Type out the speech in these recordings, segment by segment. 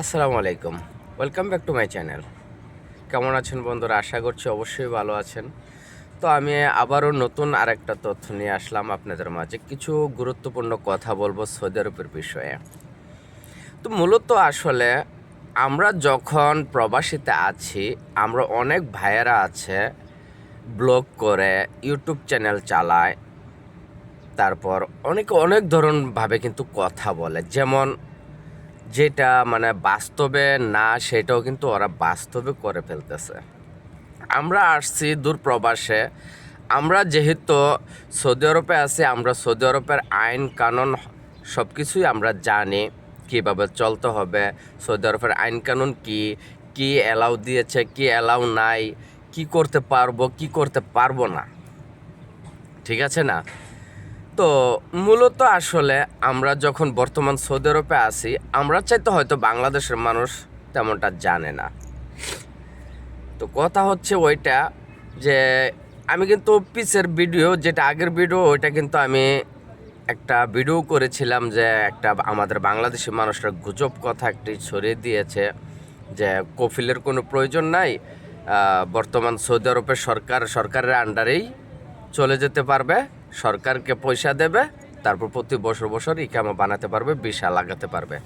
আসসালামু আলাইকুম। Welcome back to my channel কেমন আছেন বন্ধুরা? আশা করছি অবশ্যই ভালো আছেন। তো আমি আবারও নতুন আরেকটা তথ্য নিয়ে আসলাম আপনাদের মাঝে। কিছু গুরুত্বপূর্ণ কথা বলব সৌদি আরবের বিষয়ে। তো মূলত আসলে আমরা যখন প্রবাসীতে আছি, আমরা অনেক ভাইয়েরা আছে, ব্লগ করে, ইউটিউব চ্যানেল চালায়, তারপর অনেকে অনেক ধরনভাবে কিন্তু কথা বলে। যেমন যেটা মানে বাস্তবে না, সেটাও কিন্তু ওরা বাস্তবে করে ফেলতেছে। আমরা আসছি দূর প্রবাসে। আমরা যেহেতু সৌদি আরবে আছি, আমরা সৌদি আরবের আইন, কানুন সব কিছুই আমরা জানি, কীভাবে চলতে হবে, সৌদি আরবের আইন, কানুন কি কি অ্যালাউ দিয়েছে, কি অ্যালাউ নাই, কি করতে পারব, কি করতে পারব না। ঠিক আছে না? তো মূলত আসলে আমরা যখন বর্তমান সৌদি আরবে আছি, আমরা চাইতে হয়তো বাংলাদেশের মানুষ তেমনটা জানে না। তো কথা হচ্ছে ওইটা যে আমি কিন্তু পিসের ভিডিও, যেটা আগের ভিডিও, ওইটা কিন্তু আমি একটা ভিডিও করেছিলাম যে একটা আমাদের বাংলাদেশি মানুষরা গুজব কথা একটি ছড়িয়ে দিয়েছে যে কফিলের কোনো প্রয়োজন নাই বর্তমান সৌদি আরবের সরকার, সরকারের আন্ডারেই চলে যেতে পারবে। সরকারকে পয়সা দেবে, তারপর প্রতি বছর বছর ইকামা বানাতে পারবে, বিশা লাগাতে পারবে।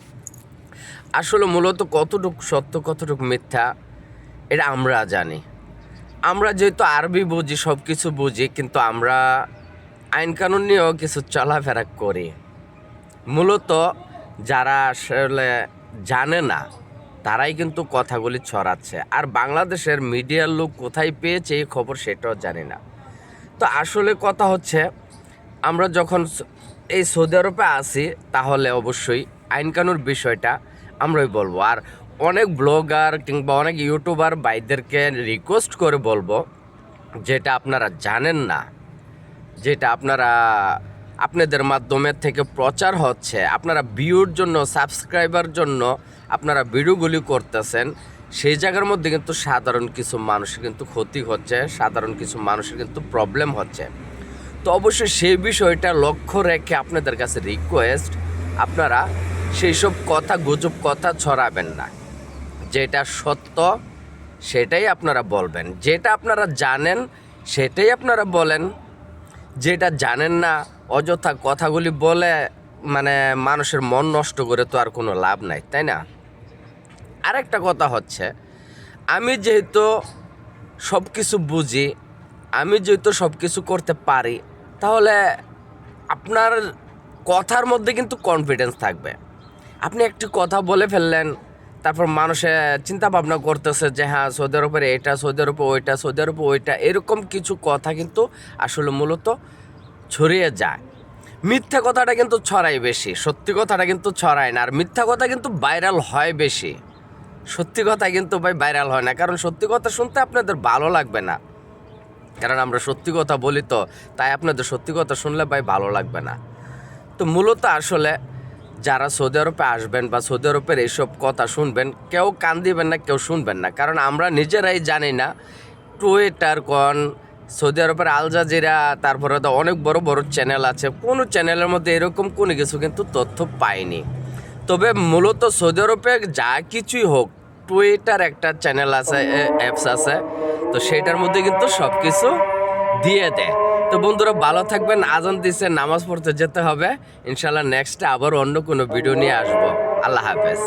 আসলে মূলত কতটুকু সত্য, কতটুকু মিথ্যা, এটা আমরা জানি। আমরা যেহেতু আরবি বুঝি সব কিছু বুঝি, কিন্তু আমরা আইন কানুন নিয়েও কিছু চলাফেরা করি। মূলত যারা আসলে জানে না, তারাই কিন্তু কথাগুলি ছড়াচ্ছে। আর বাংলাদেশের মিডিয়ার লোক কোথায় পেয়েছে এই খবর সেটাও জানি না। তো আসলে কথা হচ্ছে, আমরা যখন এই সৌদি আরবে আসি তাহলে অবশ্যই আইন কানুর বিষয়টা আমরাই বলব। আর অনেক ব্লগার কিংবা অনেক ইউটিউবার বাইদেরকে রিকোয়েস্ট করে বলব, যেটা আপনারা জানেন না, যেটা আপনারা, আপনাদের মাধ্যমে থেকে প্রচার হচ্ছে, আপনারা ভিউর জন্য সাবস্ক্রাইবার জন্য আপনারা ভিডিওগুলি করতেছেন সেই জায়গার মধ্যে কিন্তু সাধারণ কিছু মানুষের কিন্তু ক্ষতি হচ্ছে, সাধারণ কিছু মানুষের কিন্তু প্রবলেম হচ্ছে। তো অবশ্যই সেই বিষয়টা লক্ষ্য রেখে আপনাদের কাছে রিকোয়েস্ট আপনারা সেই সব কথা, গুজব কথা ছড়াবেন না। যেটা সত্য, সেটাই আপনারা বলবেন। যেটা আপনারা জানেন, সেটাই আপনারা বলেন। যেটা জানেন না, অযথা কথাগুলি বলে মানে মানুষের মন নষ্ট করে তো আর কোনো লাভ নাই, তাই না? আরেকটা কথা হচ্ছে, আমি যেহেতু সব কিছু বুঝি, আমি যেহেতু সব কিছু করতে পারি, তাহলে আপনার কথার মধ্যে কিন্তু কনফিডেন্স থাকবে। আপনি একটি কথা বলে ফেললেন, তারপর মানুষে চিন্তা ভাবনা করতেছে যে হ্যাঁ সৌদি আরবের এটা, সৌদি আরবে ওইটা, সৌদি আরবে ওইটা, এরকম কিছু কথা কিন্তু আসলে মূলত ছড়িয়ে যায়। মিথ্যা কথাটা কিন্তু ছড়ায় বেশি, সত্যি কথাটা কিন্তু ছড়ায় না, আর মিথ্যা কথা কিন্তু ভাইরাল হয় বেশি। সত্যি কথা কিন্তু ভাই ভাইরাল হয় না। কারণ সত্যি কথা শুনতে আপনাদের ভালো লাগবে না। কারণ আমরা সত্যি কথা বলি তো, তাই আপনাদের সত্যি কথা শুনলে ভাই ভালো লাগবে না। তো মূলত আসলে যারা সৌদি আরবে আসবেন বা সৌদি আরবের এইসব কথা শুনবেন, কেউ কান দিবেন না, কেউ শুনবেন না। কারণ আমরা নিজেরাই জানি না টুইটার কন, সৌদি আরবের আল জাজিরা, তারপরে তো অনেক বড় বড় চ্যানেল আছে। কোনো চ্যানেলের মধ্যে এরকম কোনো কিছু কিন্তু তথ্য পাইনি। তবে মূলত সৌদি আরবে যা কিছুই হোক টুইটার একটা চ্যানেল আছে অ্যাপস আছে, তো সেটার মধ্যে কিন্তু সব কিছু দিয়ে দেয়। তো বন্ধুরা, ভালো থাকবেন, আজান দিছে, নামাজ পড়তে যেতে হবে। ইনশাল্লাহ নেক্সটে আবার অন্য কোনো ভিডিও নিয়ে আসব। আল্লাহ হাফেজ।